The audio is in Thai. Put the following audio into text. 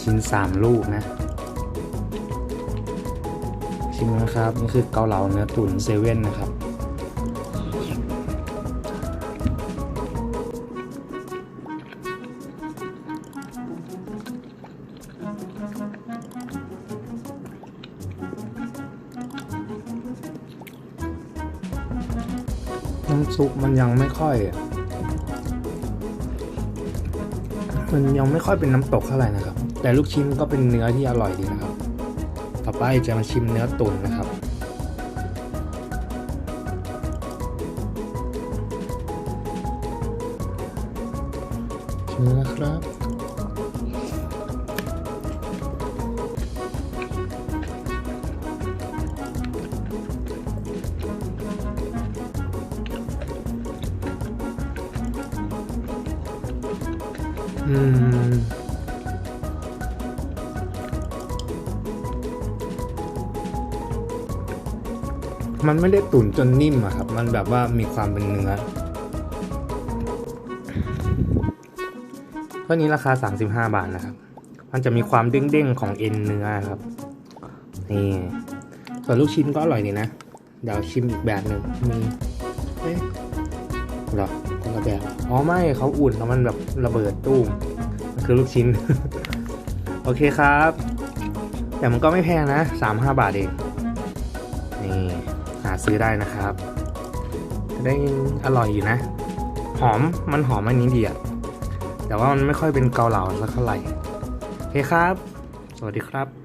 ชิ้นสามลูกนะ ชิมนะครับ นี่คือเกาเหลาเนื้อตุ๋นเซเว่นนะครับน้ำซุปมันยังไม่ค่อย มันยังไม่ค่อยเป็นน้ำตกเท่าไหร่นะครับ แต่ลูกชิ้นก็เป็นเนื้อที่อร่อยดีนะครับ ต่อไปจะมาชิมเนื้อตุ๋นนะครับชิมนะครับ อืมมันไม่ได้ตุ๋นจนนิ่มอะครับ มันแบบว่ามีความเป็นเนื้อตัวนี้ราคา 35 บาทนะครับ มันจะมีความเด้งๆของเอ็นเนื้อครับ นี่ ส่วนลูกชิ้นก็อร่อยดีนะ เดี๋ยวชิมอีกแบบหนึ่งมีเอ๊ะ หรอคนละแบบอ๋อไม่เขาอุ่นแล้วมันแบบระเบิดตู้มมันคือลูกชิ้น โอเคครับ แต่มันก็ไม่แพงนะ35บาทเอง นี่หาซื้อได้นะครับ ได้อร่อยอยู่นะ หอมมันหอมอันนี้ดีอะแต่ว่ามันไม่ค่อยเป็นเกาเหลาสักเท่าไหร่โอเคครับ สวัสดีครับ